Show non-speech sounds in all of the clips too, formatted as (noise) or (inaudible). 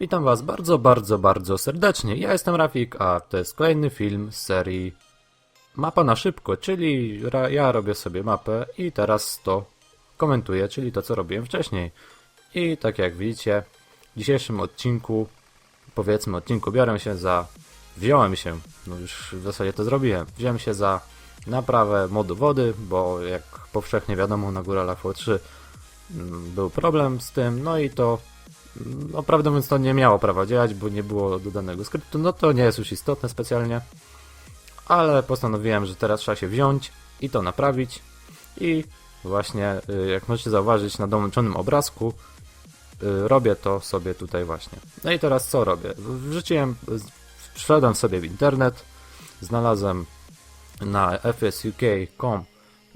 Witam Was bardzo, bardzo, bardzo serdecznie. Ja jestem Rafik, a to jest kolejny film z serii Mapa na szybko, czyli ja robię sobie mapę i teraz to komentuję, czyli to co robiłem wcześniej. I tak jak widzicie, w dzisiejszym odcinku, powiedzmy odcinku, biorę się za, wziąłem się, no już w zasadzie to zrobiłem, wziąłem się za naprawę modu wody, bo jak powszechnie wiadomo na Góralach V3 mm, był problem z tym, no i to no prawdę mówiąc to nie miało prawa działać, bo nie było dodanego skryptu, no to nie jest już istotne specjalnie, ale postanowiłem, że teraz trzeba się wziąć i to naprawić i właśnie, y, jak możecie zauważyć na dołączonym obrazku, y, robię to sobie tutaj właśnie. No i teraz co robię? Wrzuciłem, wszedłem sobie w internet, znalazłem na fsuk.com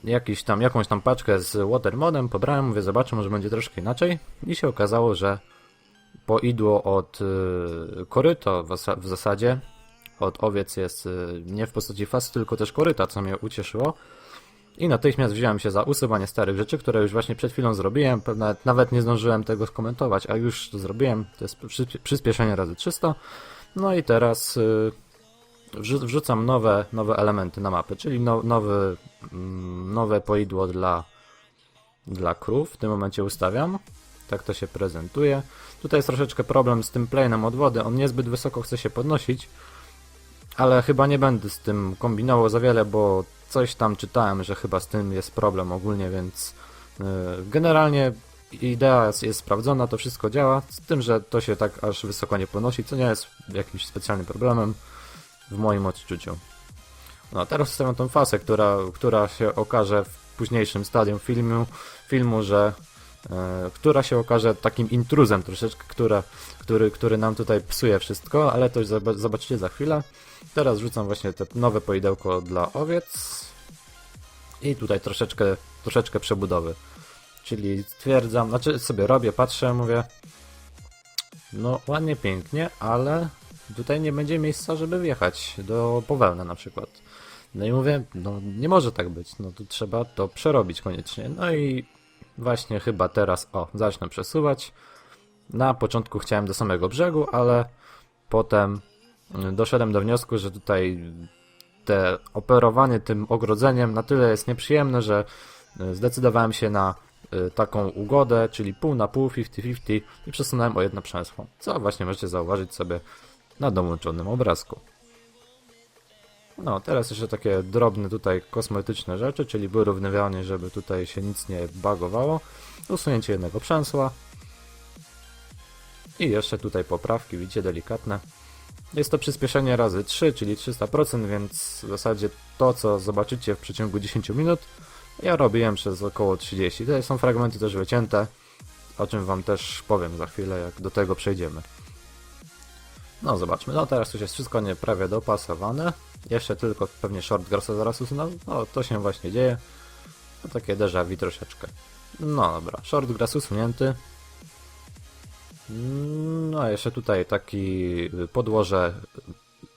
jakiś tam, jakąś tam paczkę z watermodem, pobrałem, mówię, zobaczę, może będzie troszkę inaczej i się okazało, że poidło od y, koryto w, zasa- w zasadzie, od owiec jest y, nie w postaci fasy, tylko też koryta, co mnie ucieszyło. I natychmiast wziąłem się za usuwanie starych rzeczy, które już właśnie przed chwilą zrobiłem. Pewnie nawet nie zdążyłem tego skomentować, a już to zrobiłem. To jest przy, przyspieszenie razy 300. No i teraz y, wrzu- wrzucam nowe, nowe elementy na mapę, czyli no, nowy, mm, nowe poidło dla, dla krów. W tym momencie ustawiam. Tak to się prezentuje. Tutaj jest troszeczkę problem z tym planem od wody. On niezbyt wysoko chce się podnosić, ale chyba nie będę z tym kombinował za wiele, bo coś tam czytałem, że chyba z tym jest problem ogólnie, więc yy, generalnie idea jest, sprawdzona, to wszystko działa, z tym, że to się tak aż wysoko nie podnosi, co nie jest jakimś specjalnym problemem w moim odczuciu. No, teraz ustawiam tą fasę, która, która się okaże w późniejszym stadium filmu, filmu że e, która się okaże takim intruzem troszeczkę, która, który, który nam tutaj psuje wszystko, ale to już zob- zobaczycie za chwilę. Teraz rzucam właśnie te nowe poidełko dla owiec i tutaj troszeczkę, troszeczkę przebudowy. Czyli stwierdzam, znaczy sobie robię, patrzę, mówię no ładnie, pięknie, ale tutaj nie będzie miejsca, żeby wjechać do Powelna na przykład. No i mówię, no nie może tak być, no to trzeba to przerobić koniecznie. No i właśnie chyba teraz, o, zacznę przesuwać. Na początku chciałem do samego brzegu, ale potem doszedłem do wniosku, że tutaj te operowanie tym ogrodzeniem na tyle jest nieprzyjemne, że y, zdecydowałem się na y, taką ugodę, czyli pół na pół, 50-50 i przesunąłem o jedno przęsło, co właśnie możecie zauważyć sobie na dołączonym obrazku. No, teraz jeszcze takie drobne tutaj kosmetyczne rzeczy, czyli wyrównywanie, żeby tutaj się nic nie bagowało. Usunięcie jednego przęsła. I jeszcze tutaj poprawki, widzicie, delikatne. Jest to przyspieszenie razy 3, czyli 300%, więc w zasadzie to, co zobaczycie w przeciągu 10 minut, ja robiłem przez około 30. Tutaj są fragmenty też wycięte, o czym wam też powiem za chwilę, jak do tego przejdziemy. No zobaczmy, no teraz już jest wszystko nie prawie dopasowane. Jeszcze tylko pewnie short grassa zaraz usunę. No to się właśnie dzieje. No takie déjà vu troszeczkę. No dobra, short grass usunięty. No a jeszcze tutaj taki podłoże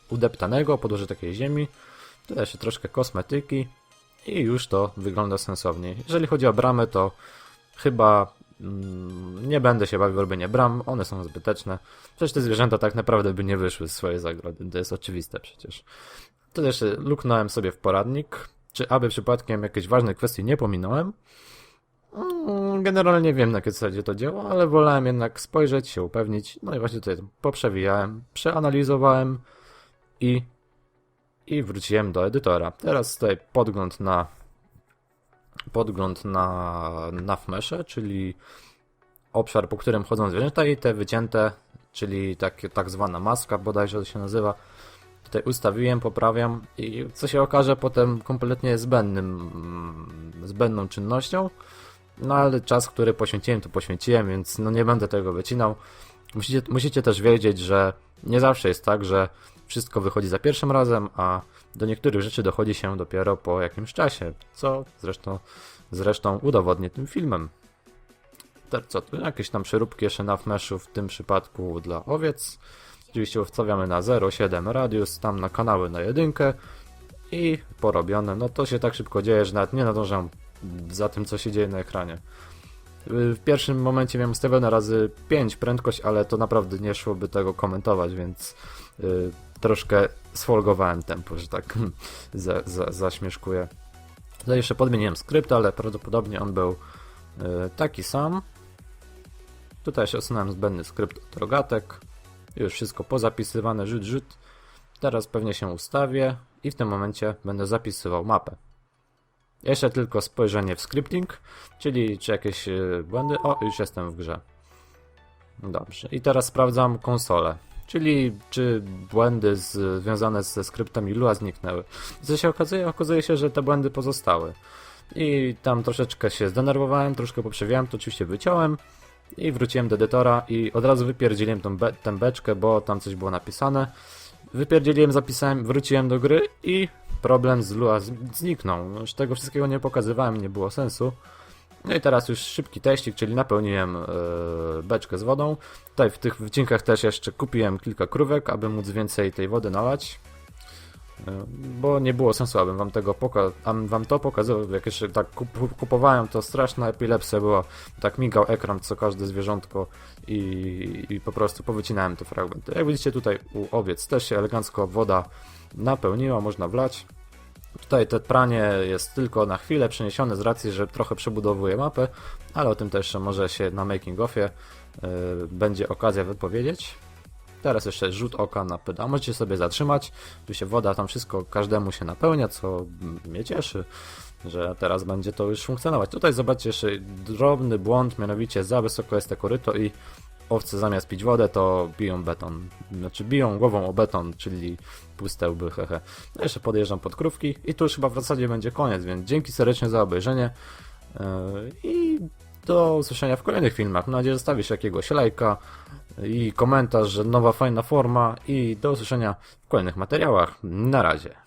udeptanego, podłoże takiej ziemi. Tutaj jeszcze troszkę kosmetyki. I już to wygląda sensownie. Jeżeli chodzi o bramę, to chyba mm, nie będę się bawił w robienie bram, one są zbyteczne. Przecież te zwierzęta tak naprawdę by nie wyszły z swojej zagrody, to jest oczywiste przecież. To też luknąłem sobie w poradnik, czy aby przypadkiem jakieś ważne kwestie nie pominąłem. Mm, Generalnie wiem na jakiej zasadzie to działa, ale wolałem jednak spojrzeć, się upewnić. No i właśnie tutaj poprzewijałem, przeanalizowałem i, i wróciłem do edytora. Teraz tutaj podgląd na podgląd na, na Fmesze, czyli obszar, po którym chodzą zwierzęta i te wycięte, czyli tak, tak zwana maska bodajże to się nazywa. Tutaj ustawiłem, poprawiam i co się okaże potem kompletnie zbędnym, zbędną czynnością. No ale czas, który poświęciłem, to poświęciłem, więc no nie będę tego wycinał. Musicie, musicie też wiedzieć, że nie zawsze jest tak, że wszystko wychodzi za pierwszym razem, a do niektórych rzeczy dochodzi się dopiero po jakimś czasie, co zresztą, zresztą udowodnię tym filmem. Co tu? Jakieś tam przeróbki jeszcze na Fmeshu, w tym przypadku dla owiec. Oczywiście ustawiamy na 0,7 radius, tam na kanały na jedynkę i porobione. No to się tak szybko dzieje, że nawet nie nadążam za tym, co się dzieje na ekranie. W pierwszym momencie miałem ustawione razy 5 prędkość, ale to naprawdę nie szłoby tego komentować, więc y, troszkę sfolgowałem tempo, że tak (laughs) za, za, zaśmieszkuję. Tutaj jeszcze podmieniłem skrypt, ale prawdopodobnie on był y, taki sam. Tutaj się usunąłem zbędny skrypt od rogatek. Już wszystko pozapisywane, rzut, rzut. Teraz pewnie się ustawię i w tym momencie będę zapisywał mapę. Jeszcze tylko spojrzenie w scripting, czyli czy jakieś y, błędy. O, już jestem w grze. Dobrze. I teraz sprawdzam konsolę. Czyli czy błędy związane ze skryptem Ilua zniknęły. Co się okazuje? Okazuje się, że te błędy pozostały. I tam troszeczkę się zdenerwowałem, troszkę poprzewiałem, to oczywiście wyciąłem i wróciłem do edytora i od razu wypierdzieliłem tą be tę beczkę, bo tam coś było napisane. Wypierdzieliłem, zapisałem, wróciłem do gry i problem z Lua zniknął. Już tego wszystkiego nie pokazywałem, nie było sensu. No i teraz już szybki teścik, czyli napełniłem e, beczkę z wodą. Tutaj w tych wycinkach też jeszcze kupiłem kilka krówek, aby móc więcej tej wody nalać. E, Bo nie było sensu, abym wam tego poka- abym wam to pokazywał. Jak jeszcze tak kup- kupowałem, to straszna epilepsja była. Tak migał ekran co każde zwierzątko i, i po prostu powycinałem te fragmenty. Jak widzicie tutaj u owiec też się elegancko woda napełniła, można wlać. Tutaj te pranie jest tylko na chwilę przeniesione z racji, że trochę przebudowuje mapę, ale o tym też może się na making offie yy, będzie okazja wypowiedzieć. Teraz jeszcze rzut oka na pedał. Możecie sobie zatrzymać. Tu się woda, tam wszystko każdemu się napełnia, co mnie cieszy, że teraz będzie to już funkcjonować. Tutaj zobaczcie jeszcze drobny błąd, mianowicie za wysoko jest te koryto i owce zamiast pić wodę, to biją beton. Znaczy biją głową o beton, czyli puste łby, hehe. No jeszcze podjeżdżam pod krówki i tu już chyba w zasadzie będzie koniec, więc dzięki serdecznie za obejrzenie yy, i do usłyszenia w kolejnych filmach. Mam nadzieję, że zostawisz jakiegoś lajka i komentarz, że nowa fajna forma i do usłyszenia w kolejnych materiałach. Na razie.